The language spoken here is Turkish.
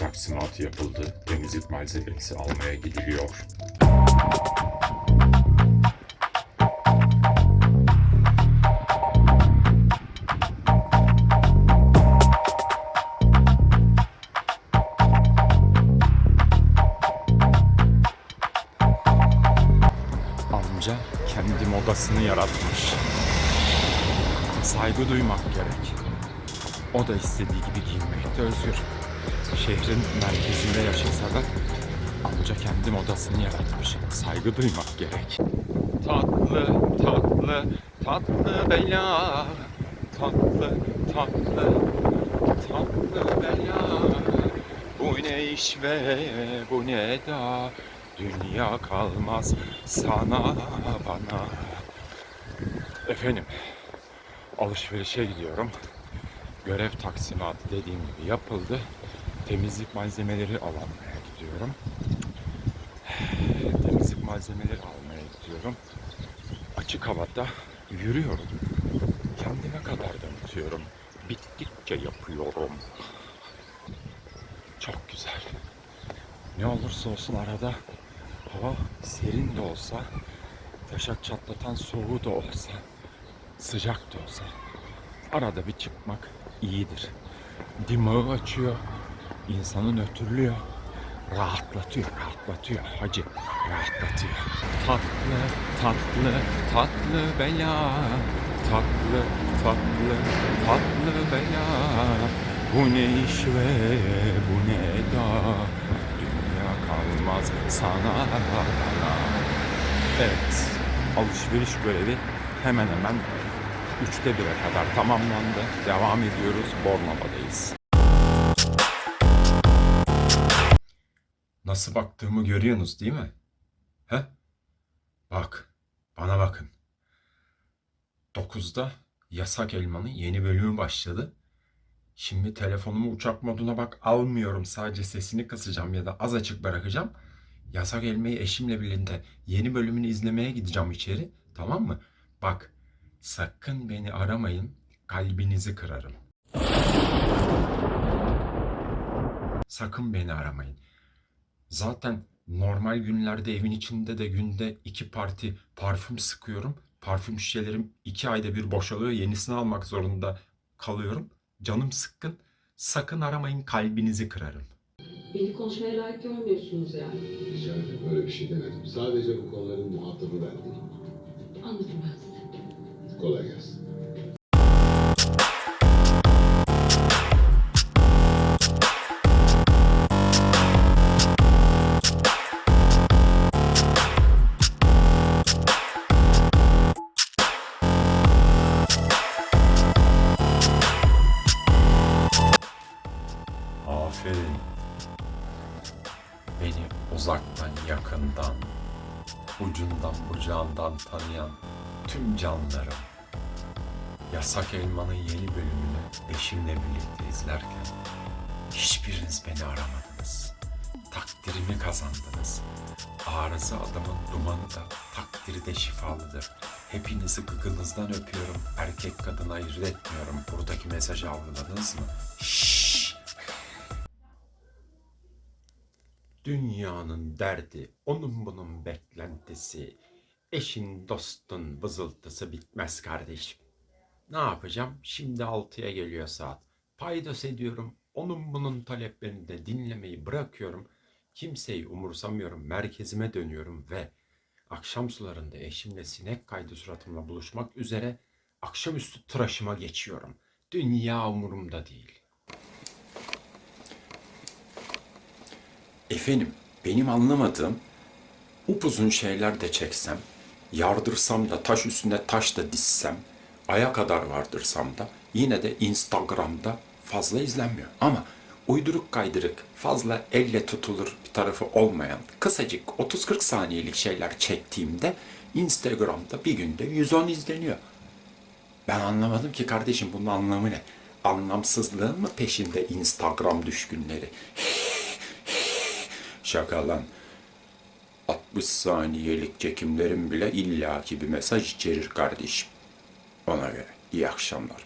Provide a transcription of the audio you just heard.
taksimatı yapıldı. Temizlik malzemesi almaya gidiliyor. Amca kendi modasını yaratmış. Saygı duymak gerek. O da istediği gibi giyinmekte özgür. Şehrin merkezinde yaşasa da amca kendi modasını yaratmış. Saygı duymak gerek. Tatlı, tatlı, tatlı bela. Tatlı, tatlı, tatlı bela. Bu ne iş ve bu ne da Dünya kalmaz sana bana Efendim Alışverişe gidiyorum Görev taksimatı dediğim gibi yapıldı Temizlik malzemeleri almaya gidiyorum. Temizlik malzemeleri almaya gidiyorum. Açık havada yürüyorum. Kendime kadar tanıtıyorum Bittikçe yapıyorum. Çok güzel. Ne olursa olsun arada hava serin de olsa, taşak çatlatan soğuğu da olsa, sıcak da olsa arada bir çıkmak iyidir. Dimağı açıyor, insanı nötrlüyor, rahatlatıyor, rahatlatıyor hacı, rahatlatıyor. Tatlı, tatlı, tatlı bela, tatlı, tatlı, tatlı bela. Bu ne iş ve bu ne da Dünya kalmaz sana bana Evet alışveriş görevi hemen hemen üçte bire kadar tamamlandı. Devam ediyoruz. Bornova'dayız. Nasıl baktığımı görüyorsunuz değil mi? He? Bak, bana bakın. 9'da Yasak Elman'ın yeni bölümü başladı. Şimdi telefonumu uçak moduna bak almıyorum. Sadece sesini kısacağım ya da az açık bırakacağım. Yasak Elmayı eşimle birlikte yeni bölümünü izlemeye gideceğim içeri. Tamam mı? Bak sakın beni aramayın. Kalbinizi kırarım. Sakın beni aramayın. Zaten normal günlerde evin içinde de günde iki parti parfüm sıkıyorum. Parfüm şişelerim iki ayda bir boşalıyor. Yenisini almak zorunda kalıyorum. Canım sıkkın. Sakın aramayın kalbinizi kırarım. Beni konuşmaya layık görmüyorsunuz yani. Rica ederim. Öyle bir şey demedim. Sadece bu konuların muhatabı ben değilim. Anladım ben sizi. Kolay gelsin. Aferin. Beni uzaktan yakından, ucundan bucağından tanıyan tüm canlarım. Yasak Elman'ın yeni bölümünü eşimle birlikte izlerken hiçbiriniz beni aramadınız. Takdirimi kazandınız. Arıza adamın dumanı da takdiri de şifalıdır. Hepinizi gıgınızdan öpüyorum. Erkek kadın ayırt etmiyorum. Buradaki mesajı algıladınız mı? Şşş. Dünyanın derdi, onun bunun beklentisi, eşin dostun vızıltısı bitmez kardeşim. Ne yapacağım? Şimdi altıya geliyor saat. Paydos ediyorum. Onun bunun taleplerini de dinlemeyi bırakıyorum. Kimseyi umursamıyorum. Merkezime dönüyorum ve akşam sularında eşimle sinek kaydı suratımla buluşmak üzere akşamüstü tıraşıma geçiyorum. Dünya umurumda değil. Efendim, benim anlamadığım upuzun şeyler de çeksem, yardırsam da taş üstüne taş da dizsem, aya kadar vardırsam da yine de Instagram'da fazla izlenmiyor. Ama uyduruk kaydırık, fazla elle tutulur bir tarafı olmayan kısacık 30-40 saniyelik şeyler çektiğimde Instagram'da bir günde 110 izleniyor. Ben anlamadım ki kardeşim bunun anlamı ne? Anlamsızlığın mı peşinde Instagram düşkünleri? Şaka lan. 60 saniyelik çekimlerim bile illaki bir mesaj içerir kardeşim. Ona göre iyi akşamlar.